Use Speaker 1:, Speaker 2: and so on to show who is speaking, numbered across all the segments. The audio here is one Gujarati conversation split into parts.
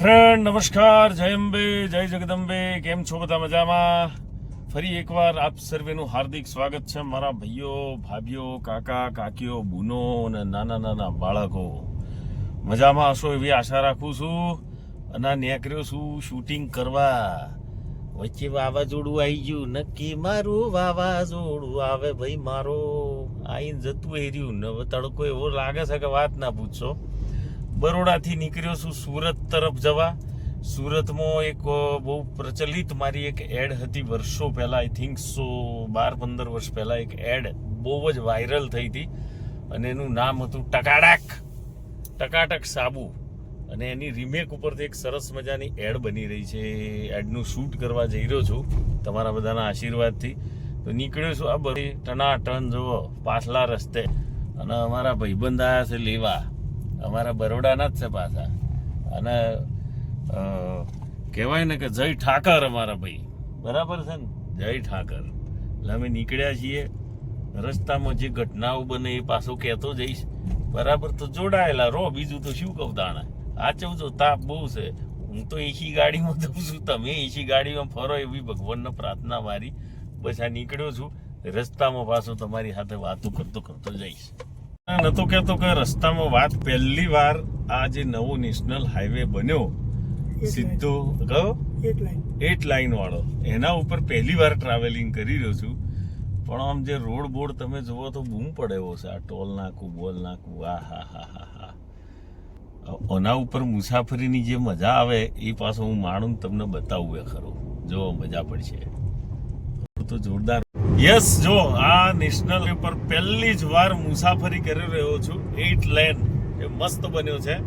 Speaker 1: ફ્રેન્ડ નમસ્કાર, જય અંબે, જય જગદંબે, કેમ છો બધા મજામાં? ફરી એકવાર આપ સર્વેનું હાર્દિક સ્વાગત છે મારા ભાઈઓ, ભાભીઓ, કાકા, કાકીઓ, બુનો અને નાના નાના બાળકો. મજામાં હશો એવી આશા રાખું છું. અને આ નીકળ્યો છું શૂટિંગ કરવા. વચ્ચે વાવાઝોડું આવી ગયું, નક્કી મારું વાવાઝોડું આવે ભાઈ મારો. આઈને જતું એ રહ્યું. ને તડકો એવો લાગે છે કે વાત ના પૂછશો બરોડાથી નીકળ્યો છું સુરત તરફ જવા. સુરતમાં એક બહુ પ્રચલિત મારી એક એડ હતી વર્ષો પહેલાં આઈ થિંક સો બાર પંદર વર્ષ પહેલાં એક એડ બહુ જ વાયરલ થઈ હતી અને એનું નામ હતું ટકાટક ટકાટક સાબુ. અને એની રીમેક ઉપરથી એક સરસ મજાની એડ બની રહી છે. એડનું શૂટ કરવા જઈ રહ્યો છું તમારા બધાના આશીર્વાદથી. તો નીકળ્યો છું આ બધી ટનાટન જુઓ, પાછલા રસ્તે. અને અમારા ભાઈબંધ આવ્યા છે લેવા. અમારા બરોડાના જ છે પાછા. અને કહેવાય ને કે જય ઠાકર અમારા ભાઈ. બરાબર છે ને? જય ઠાકર. એટલે અમે નીકળ્યા છીએ. રસ્તામાં જે ઘટનાઓ બને એ પાછો કહેતો જઈશ. બરાબર તો જોડાયેલા રહો. બીજું તો શું કહું દાણા આ ચૌ તાપ બહુ છે. હું તો એસી ગાડીમાં જઉં છું. તમે એસી ગાડીમાં ફરો એવી ભગવાનને પ્રાર્થના મારી. બસ આ નીકળ્યો છું. રસ્તામાં પાછો તમારી સાથે વાતો કરતો કરતો જઈશ. નતો કહેતો કે રસ્તામાં વાત પહેલી વાર આ જે નવો નેશનલ હાઈવે બન્યો સીધો કયો એટ લાઈન. વાળો એના ઉપર પહેલી વાર ટ્રાવેલિંગ કરી રહ્યો છું. પણ આમ જે રોડ બોર્ડ તમે જુઓ તો બૂમ પડે એવો છે. આ ટોલ નાકું બોલ નાકું આ હા હા હા હા ઓના ઉપર મુસાફરીની જે મજા આવે એ પાછો હું માણું તમને બતાવું એ ખરું. જો મજા પડશે. તો જોરદાર યસ, જો, આ નેશનલ પર પહેલી જ વાર મુસાફરી કરી રહ્યો છું. એટ લેન એ મસ્ત બન્યો છે.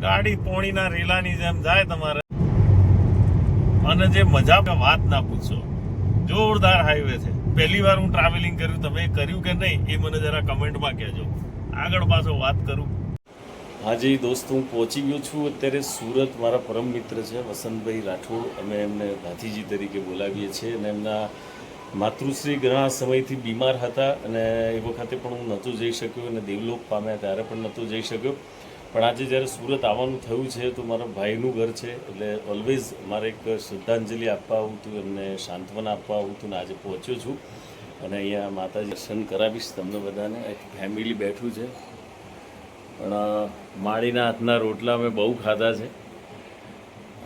Speaker 1: ગાડી પોણીના રેલાની જેમ જાય તમારે. અને જે મજા વાત ના પૂછો. જોરદાર હાઈવે છે. પહેલી વાર હું ટ્રાવેલિંગ કર્યું, તમે કર્યું કે નહીં, એ મને જરા કમેન્ટમાં કહેજો. આગળ પાછો વાત કરું. હાજી, દોસ્ત, હું પહોંચી ગયો છું. અત્યારે સુરત મારા પરમ મિત્ર છે, વસંતભાઈ રાઠોડ. અમે એમને ભાથીજી તરીકે બોલાવીએ છીએ અને એમના માતૃશ્રી ઘણા સમયથી બીમાર હતા અને એ વખતે પણ હું નહોતો જઈ શક્યો અને દેવલોક પામ્યા ત્યારે પણ નહોતો જઈ શક્યો. પણ આજે જ્યારે સુરત આવવાનું થયું છે તો મારા ભાઈનું ઘર છે એટલે ઓલવેઝ મારે એક શ્રદ્ધાંજલિ આપવા આવું હતું, એમને સાંત્વના આપવા આવું હતું ને આજે પહોંચ્યો છું. અને અહીંયા માતાજી દર્શન કરાવીશ તમને બધાને. એક ફેમિલી બેઠું છે. પણ માળીના હાથના રોટલા મેં બહુ ખાધા છે.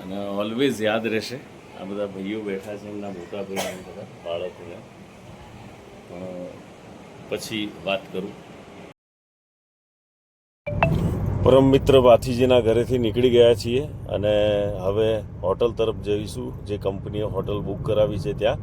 Speaker 1: અને ઓલવેઝ યાદ રહેશે. આ બધા ભાઈઓ બેઠા છે એમના મોટા ભાઈ બધા બાળકોને. પછી વાત કરું. પરમ મિત્ર વાથીજીના ઘરેથી નીકળી ગયા છીએ અને હવે હોટલ તરફ જઈશું. જે કંપનીએ હોટલ બુક કરાવી છે ત્યાં.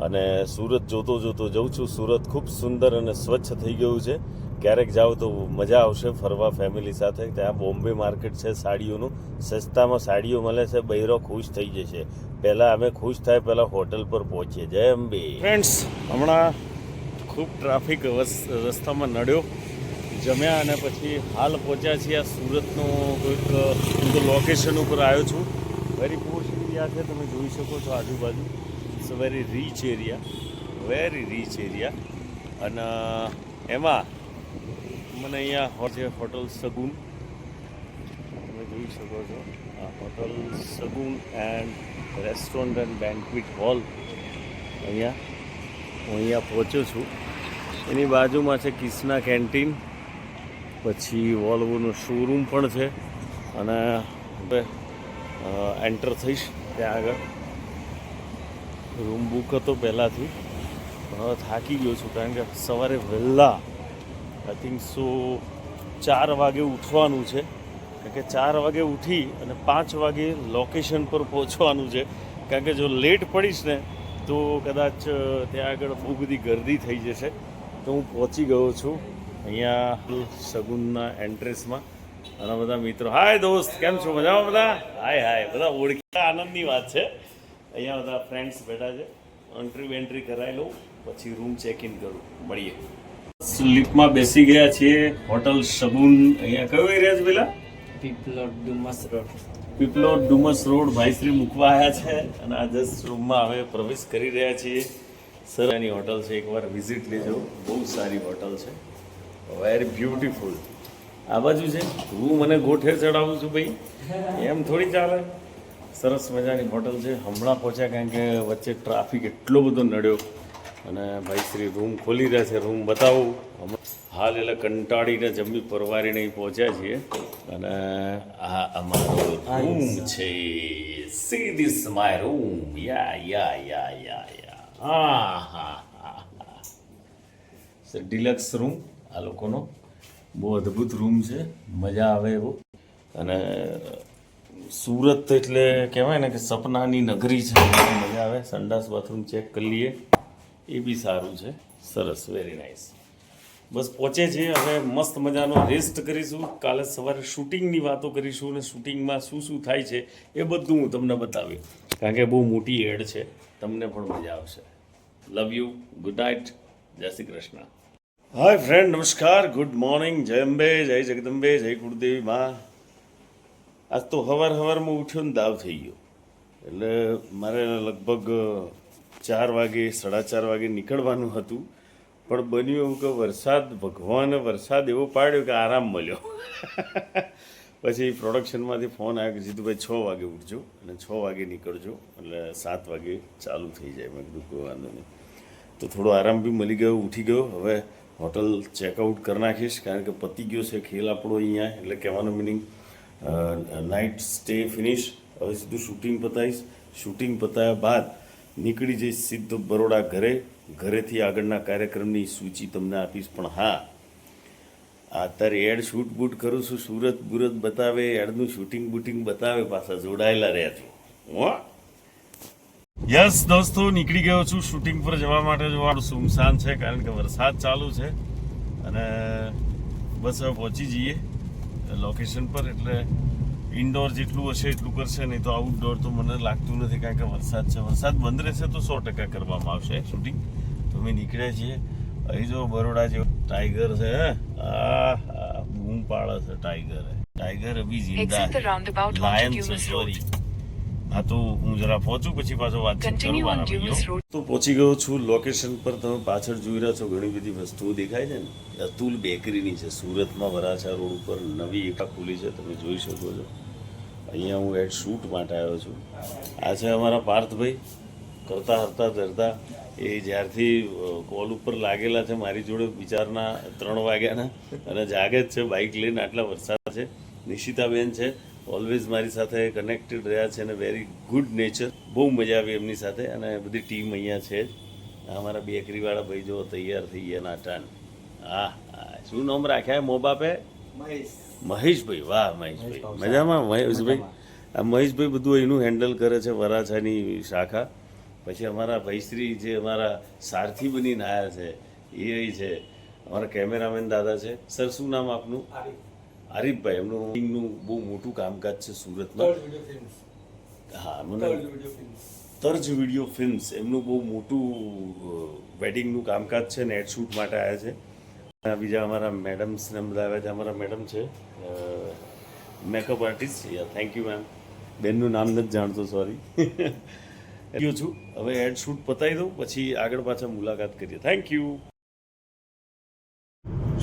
Speaker 1: અને સુરત જોતો જોતો જઉં છું. સુરત ખૂબ સુંદર અને સ્વચ્છ થઈ ગયું છે. ક્યારેક જાઓ તો મજા આવશે ફરવા ફેમિલી સાથે. ત્યાં બોમ્બે માર્કેટ છે સાડીઓનું. સસ્તામાં સાડીઓ મળે છે. બૈરો ખુશ થઈ જશે. પહેલાં અમે ખુશ થાય, પહેલાં હોટલ પર પહોંચીએ. જય અંબે. ફ્રેન્ડ્સ હમણાં ખૂબ ટ્રાફિક રસ્તામાં નડ્યો. જમ્યા અને પછી હાલ પહોંચ્યા છીએ આ સુરતનું કોઈક, હું લોકેશન ઉપર આવ્યો છું. વેરી પોશ એરિયા છે. તમે જોઈ શકો છો આજુબાજુ. It's very rich area very rich area અને એમાં મને અહીંયા છે, હોટલ સગુન તમે જોઈ શકો છો. આ hotel Sagun and restaurant and banquet hall અહીંયા હું અહીંયા પહોંચ્યો છું. એની બાજુમાં છે કિસના કેન્ટીન પછી વોલ્વોનો શોરૂમ પણ છે. અને એન્ટર થઈશ ત્યાં આગળ. રૂમ બુક હતો પહેલાંથી. હવે થાકી ગયો છું કારણ કે સવારે વહેલા આઈ થિંક સો ચાર વાગે ઉઠવાનું છે. કારણ કે ચાર વાગે ઉઠી અને પાંચ વાગે લોકેશન પર પહોંચવાનું છે. કારણ કે જો લેટ પડીશ ને, તો કદાચ ત્યાં આગળ બહુ બધી ગરદી થઈ જશે. તો હું પહોંચી ગયો છું અહીંયા સગુનના એન્ટ્રેસમાં ઘણા બધા મિત્રો હાય દોસ્ત, કેમ છો? મજામાં બધા? હાય હાય બધા ઓળખી આનંદની વાત છે. અહીંયા બધા ફ્રેન્ડ્સ બેઠા છે. એન્ટ્રી વેન્ટ્રી કરાવી લઉં પછી રૂમ ચેક ઇન કરું. મળીએ. સ્લીપમાં બેસી ગયા છીએ હોટલ શગુન અહીંયા કયો એરિયા છે પેલા?
Speaker 2: પીપલોડ ડુમસ રોડ
Speaker 1: પીપલો ડુમસ રોડ ભાઈશ્રી મૂકવા આવ્યા છે અને આ જસ્ટ રૂમમાં હવે પ્રવેશ કરી રહ્યા છીએ. સર એની હોટલ છે એકવાર વિઝિટ લેજો. બહુ સારી હોટલ છે. વેરી બ્યુટીફુલ આ બાજુ છે. હું મને ગોઠે ચડાવું છું ભાઈ. એમ થોડી ચાલે. સરસ મજાની હોટલ છે. હમણાં પહોંચ્યા કારણ કે વચ્ચે ટ્રાફિક એટલો બધો નડ્યો અને ભાઈ શ્રી રૂમ ખોલી રહ્યા છે. રૂમ બતાવું. હાલ એટલે કંટાળીને જમી પરવારીને પહોંચ્યા છીએ. અને આ અમારો રૂમ છે. See this my room yeah yeah yeah yeah yeah હા હા હા હા. ડિલક્સ રૂમ આ લોકોનો. બહુ અદ્ભુત રૂમ છે. મજા આવે એવો. અને સુરત એટલે કહેવાય ને કે સપનાની નગરી છે. મજા આવે. સંડાસ બાથરૂમ ચેક કરી લઈએ. એ બી સારું છે. સરસ. વેરી નાઇસ બસ પહોંચે છે. હવે મસ્ત મજાનો રેસ્ટ કરીશું. કાલે સવારે શૂટિંગની વાતો કરીશું અને શૂટિંગમાં શું શું થાય છે એ બધું હું તમને બતાવીશ. કારણ કે બહુ મોટી એડ છે. તમને પણ મજા આવશે. લવ you good night Jai Shri Krishna. Hi friend નમસ્કાર. Good morning Jai Ambe. જય જગદંબે. જય કુળદેવી માં. આજ તો હવાર હવારમાં ઉઠ્યો ને દાવ થઈ ગયો. એટલે મારે લગભગ ચાર વાગે, સાડા ચાર વાગે નીકળવાનું હતું. પણ બન્યું એવું કે વરસાદ, ભગવાને વરસાદ એવો પાડ્યો કે આરામ મળ્યો. પછી પ્રોડક્શનમાંથી ફોન આવ્યો કે જીતુભાઈ છ વાગે ઉઠજો અને છ વાગે નીકળજો. એટલે સાત વાગે ચાલુ થઈ જાય. મેં કીધું, કોઈ વાંધો નહીં. તો થોડો આરામ બી મળી ગયો, ઉઠી ગયો. હવે હોટલ ચેકઆઉટ કરી નાખીશ, કારણ કે પતી ગયો છે ખેલ આપણો અહીંયા. એટલે કહેવાનો મિનિંગ નાઇટ સ્ટે ફિનિશ હવે સીધું શૂટિંગ પતાવીશ. શૂટિંગ પતાવ્યા બાદ નીકળી જઈશ સીધો બરોડા ઘરે. ઘરેથી આગળના કાર્યક્રમની સૂચિ તમને આપીશ. પણ હા, અત્યારે એડ શૂટ બૂટ કરું છું. સુરત બુરત બતાવે, એડનું શૂટિંગ બૂટિંગ બતાવે, પાછા જોડાયેલા રહ્યા છું. હો? યસ દોસ્તો, નીકળી ગયો છું. શૂટિંગ પર જવા માટે જોવાનું સુમસાન છે, કારણ કે વરસાદ ચાલુ છે. અને બસ હવે પહોંચી જઈએ. લોકેશન પર એટલે ઇન્ડોર જેટલું હશે એટલું કરશે નહીં તો આઉટડોર તો મને લાગતું નથી કારણ કે વરસાદ છે. વરસાદ બંધ રહેશે તો સો ટકા કરવામાં આવશે શૂટિંગ તો અમે નીકળ્યા છીએ. અહીં જો બરોડા જેવો ટાઈગર છે હે? આ બૂમ પાડે છે ટાઈગર ટાઈગર અભી જિંદા લાયન છે સોરી હા તો હું જરા પહોંચું પછી પાછો વાતચીત કરું. તો પહોંચી ગયો છું લોકેશન પર તમે પાછળ જોઈ રહ્યા છો ઘણી બધી વસ્તુઓ દેખાય છે ને? અતુલ બેકરીની છે સુરતમાં વરાછા રોડ ઉપર નવી એકા ખુલી છે તમે જોઈ શકો છો. અહીંયા હું એડ શૂટ માટે આવ્યો છું. આ છે અમારા પાર્થભાઈ કરતા હરતા ધરતા. એ જ્યારથી કોલ ઉપર લાગેલા છે મારી જોડે વિચારના ત્રણ વાગ્યાના અને જાગે જ છે બાઇક લઈને આટલા વરસાદ છે. નિશિતાબેન છે ઓલવેઝ મારી સાથે કનેક્ટેડ રહ્યા છે અને વેરી ગુડ નેચર બહુ મજા આવી એમની સાથે અને બધી ટીમ અહીંયા છે જ. અમારા બેકરીવાળા ભાઈ જો તૈયાર થઈ ગયા નાટાન. હા હા શું નામ રાખ્યા મો બાપે મહેશભાઈ વાહ મહેશભાઈ. મજામાં મહેશભાઈ? આ મહેશભાઈ બધું એનું હેન્ડલ કરે છે વરાછાની શાખા. પછી અમારા ભાઈશ્રી જે અમારા સારથી બનીને આવ્યા છે એ છે. અમારા કેમેરામેન દાદા છે. સર શું નામ આપનું? આરીફભાઈ એમનું નું બહુ મોટું કામકાજ છે સુરતમાં. હા મને તર્જ વીડિયો ફિલ્મ્સ એમનું બહુ મોટું વેડિંગનું કામકાજ છે ને એડ શૂટ માટે આવ્યા છે. બીજા અમારા મેડમ્સને બધા આવ્યા છે અમારા મેડમ છે makeup artist thank you ma'am બેનનું નામ નથી જાણતો સોરી ગયો છું. હવે એડ શૂટ પતાવી દઉં પછી આગળ પાછા મુલાકાત કરીએ. થેન્ક યુ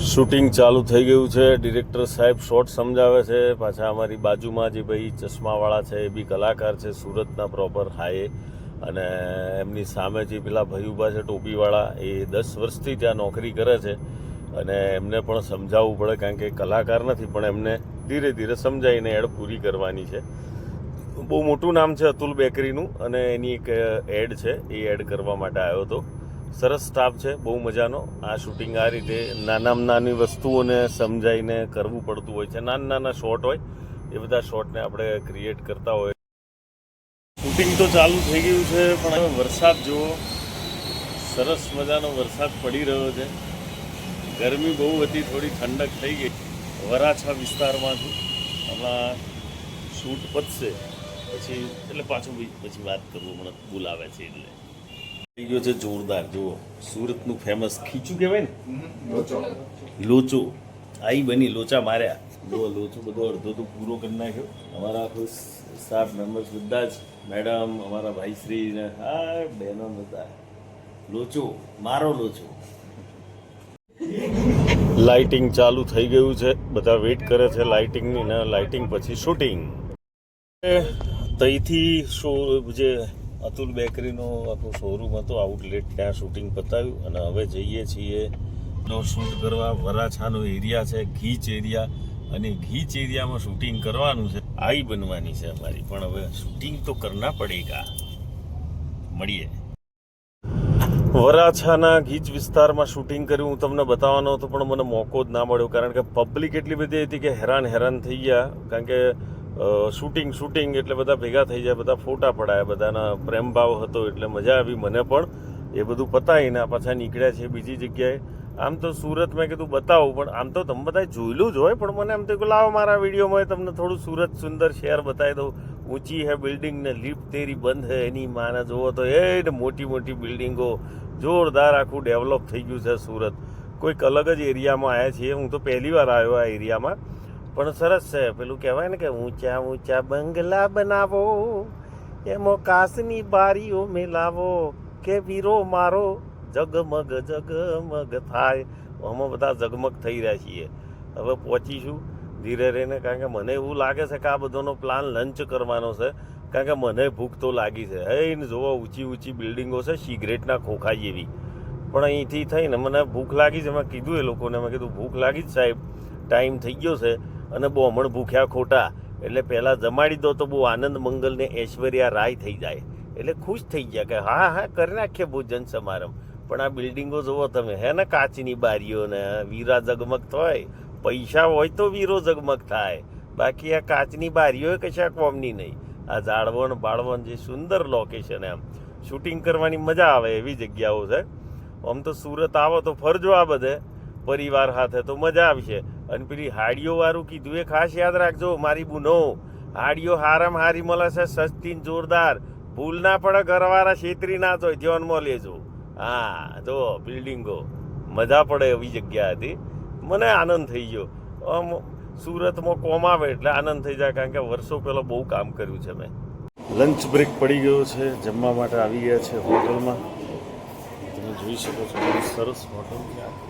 Speaker 1: શૂટિંગ ચાલુ થઈ ગયું છે. ડિરેક્ટર સાહેબ શોર્ટ સમજાવે છે. પાછા અમારી બાજુમાં જે ભાઈ ચશ્માવાળા છે એ બી કલાકાર છે, સુરતના પ્રોપર હાએ અને એમની સામે જે પેલા ભાઈ ઊભા છે, ટોપીવાળા, એ દસ વર્ષથી ત્યાં નોકરી કરે છે. અને એમને પણ સમજાવવું પડે કારણ કે કલાકાર નથી, પણ એમને ધીરે ધીરે સમજાવીને એડ પૂરી કરવાની છે. બહુ મોટું નામ છે અતુલ બેકરીનું અને એની એક એડ છે, એ એડ કરવા માટે આવ્યો હતો. સરસ સ્ટાફ છે, બહુ મજાનો. આ શૂટિંગ આ રીતે નાનામાં નાની વસ્તુઓને સમજાઈને કરવું પડતું હોય છે. નાના નાના શોટ હોય, એ બધા શોર્ટને આપણે ક્રિએટ કરતા હોય. શૂટિંગ તો ચાલુ થઈ ગયું છે, પણ હવે વરસાદ જુઓ. સરસ મજાનો વરસાદ પડી રહ્યો છે. ગરમી બહુ હતી, થોડી ઠંડક થઈ ગઈ. વરાછા વિસ્તારમાંથી હમણાં શૂટ પતશે. પછી એટલે પાછું બી, પછી વાત કરવું, મને બોલાવે છે એટલે. થઈ ગયો છે જોરદાર. જુઓ સુરતનું ફેમસ ખીચું કહેવાય ને? લોચો. આઈ બની લોચા માર્યા. જુઓ લોચો બધો અડધો તો પૂરો કરી નાખ્યો. અમારા સ્ટાફ મેમ્બર્સ બધા જ મેડમ અમારા ભાઈશ્રી ને હા બહેનો બધા. લોચો મારો લોચો. લાઇટિંગ ચાલુ થઈ ગયું છે. બધા વેઇટ કરે છે લાઇટિંગની ને લાઇટિંગ પછી શૂટિંગ તઈથી શો જે અતુલ બેકરીનો આખું શોરૂમ હતો આઉટલેટ ત્યાં શૂટિંગ પતાવ્યું અને હવે જઈએ છીએ નો શૂટ કરવા વરાછાનો એરિયા છે ઘીચ એરિયા અને ઘીચ એરિયામાં શૂટિંગ કરવાનું છે. આઈ બનવાની છે અમારી, પણ હવે શૂટિંગ તો કરના પડેગા. મળીએ. વરાછાના ગીચ વિસ્તારમાં શૂટિંગ કર્યું, હું તમને બતાવવાનો હતો, પણ મને મોકો જ ના મળ્યો, કારણ કે પબ્લિક એટલી બધી હતી કે હેરાન હેરાન થઈ ગયા, કારણ કે શૂટિંગ શૂટિંગ એટલે બધા ભેગા થઈ જાય, બધા ફોટા પડાયા, બધાના પ્રેમભાવ હતો એટલે મજા આવી મને પણ. એ બધું પતાવીને પાછા નીકળ્યા છે બીજી જગ્યાએ. આમ તો સુરત મેં કીધું બતાવું, પણ આમ તો તમે બધા જોયેલું જ હોય, પણ મને એમ તો લાવો મારા વિડીયોમાં તમને થોડું સુરત સુંદર શહેર બતાવી દઉં. ઊંચી હે બિલ્ડિંગ ને લિફ્ટ તેરી બંધ હે, એની માને જુઓ તો એ મોટી મોટી બિલ્ડિંગો જોરદાર આખું ડેવલપ થઈ ગયું છે સુરત. કોઈક અલગ જ એરિયામાં આવ્યા છીએ. હું તો પહેલી વાર આવ્યો આ એરિયામાં પણ સરસ છે. પેલું કહેવાય ને કે ઊંચા ઊંચા બંગલા બનાવો, એમાં કાસની બારીઓ મેલાવો, કે વીરો મારો જગમગ જગમગ થાય. અમે બધા જગમગ થઈ રહ્યા છીએ. હવે પહોંચીશું ધીરે રહીને, કારણ કે મને એવું લાગે છે કે આ બધાનો પ્લાન લંચ કરવાનો છે. કારણ કે મને ભૂખ તો લાગી છે. હે ને જોવો ઊંચી ઊંચી બિલ્ડિંગો છે, સિગરેટના ખોખા જેવી પણ અહીંથી થઈને મને ભૂખ લાગી છે. મેં કીધું એ લોકોને, મેં કીધું, ભૂખ લાગી જ સાહેબ. ટાઈમ થઈ ગયો છે. અને બહુ અમણ ભૂખ્યા ખોટા. એટલે પહેલાં જમાડી દો તો બહુ આનંદ મંગલને ઐશ્વર્યા રાય થઈ જાય. એટલે ખુશ થઈ ગયા કે હા હા, કરી નાખીએ ભોજન સમારંભ. પણ આ બિલ્ડિંગો જુઓ તમે, હે ને કાચની બારીઓ ને, વીરા ઝગમગ થાય પૈસા હોય તો વીરો ઝગમગ થાય. બાકી આ કાચની બારીઓ કશા કોમની નહીં. આ ઝાડવણ બાળવણ જે સુંદર લોકેશન એમ. શૂટિંગ કરવાની મજા આવે એવી જગ્યાઓ છે. આમ તો સુરત આવો તો ફરજો આ બધે. પરિવાર સાથે તો મજા આવશે. અને પેલી હાડીઓ વાળું કીધું. એ ખાસ યાદ રાખજો, મારી બુનો. હાડીઓ હારામ હારી મળે છે સસ્તી જોરદાર. ભૂલ ના પડે, ઘરવાળા છેતરી ના જોય ધ્યાનમાં લેજો. હા, જો, બિલ્ડિંગો. મજા પડે એવી જગ્યા હતી. મને આનંદ થઈ ગયો. આમ સુરતમાં કોમ આવે એટલે આનંદ થઈ જાય, કારણ કે વર્ષો પહેલાં બહુ કામ કર્યું છે મેં. લંચ બ્રેક પડી ગયો છે, જમવા માટે આવી ગયા છે હોટલમાં. તમે જોઈ શકો છો, સરસ હોટલ છે.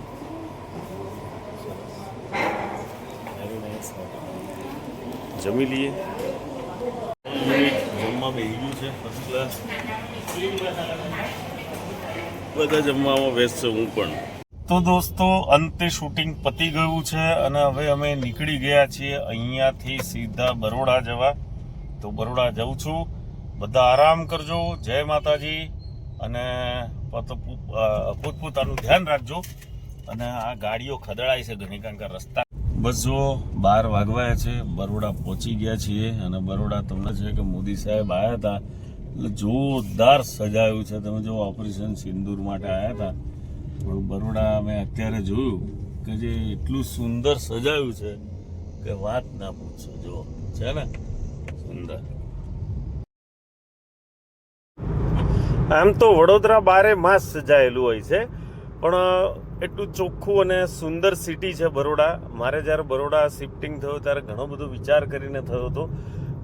Speaker 1: જમી લઈએ. જમવા ગયું છે ફર્સ્ટ ક્લાસ બધા જમવામાં વ્યસ્ત હું પણ. તો દોસ્તો અંતે શૂટિંગ પતી ગયું છે અને હવે અમે નીકળી ગયા છીએ અહીંયાથી સીધા બરોડા જવા. તો બરોડા જાઉં છું. બધા આરામ કરજો. જય માતાજી. અને પોતપોતાનું ધ્યાન રાખજો. અને આ ગાડીઓ ખદડાય છે ઘણી કારણ કે રસ્તા બસ બાર વાગવાયા છે. બરોડા પહોંચી ગયા છીએ અને બરોડા તમને છે કે મોદી સાહેબ આવ્યા હતા. એટલે જોરદાર સજાયું છે. તમે જો ઓપરેશન સિંદૂર માટે આવ્યા હતા. પણ બરોડા મેં અત્યારે જોયું કે જે એટલું સુંદર સજાયું છે કે વાત ના પૂછો. જો, છે ને? સુંદર. આમ તો વડોદરા બારે માસ સજાયેલું હોય છે. પણ એટલું ચોખ્ખું અને સુંદર સિટી છે બરોડા. મારે જ્યારે બરોડા શિફ્ટિંગ થયું ત્યારે ઘણો બધો વિચાર કરીને થયો હતો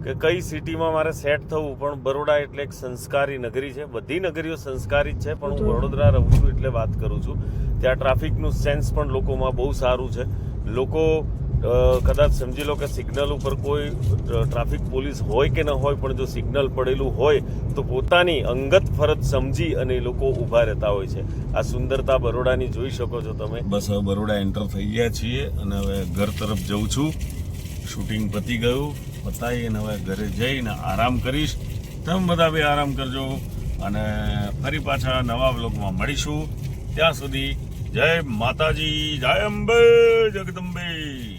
Speaker 1: કે કઈ સિટીમાં મારે સેટ થવું પણ બરોડા એટલે એક સંસ્કારી નગરી છે. બધી નગરીઓ સંસ્કારી જ છે પણ હું વડોદરા રહું છું એટલે વાત કરું છું. ત્યાં ટ્રાફિકનું સેન્સ પણ લોકોમાં બહુ સારું છે. લોકો કદાચ સમજી લો કે સિગ્નલ ઉપર કોઈ ટ્રાફિક પોલીસ હોય કે ન હોય, પણ જો સિગ્નલ પડેલું હોય, તો પોતાની અંગત ફરજ સમજી અને લોકો ઊભા રહેતા હોય છે. આ સુંદરતા બરોડાની જોઈ શકો છો તમે. બસ હવે બરોડા એન્ટર થઈ ગયા છીએ અને હવે ઘર તરફ જઉં છું. શૂટિંગ પતી ગયું. પતાવીને હવે ઘરે જઈને આરામ કરીશ. તમે બધા બી આરામ કરજો. અને ફરી પાછા નવા બ્લોગમાં મળીશું. ત્યાં સુધી જય માતાજી, જય અંબે, જગદંબે.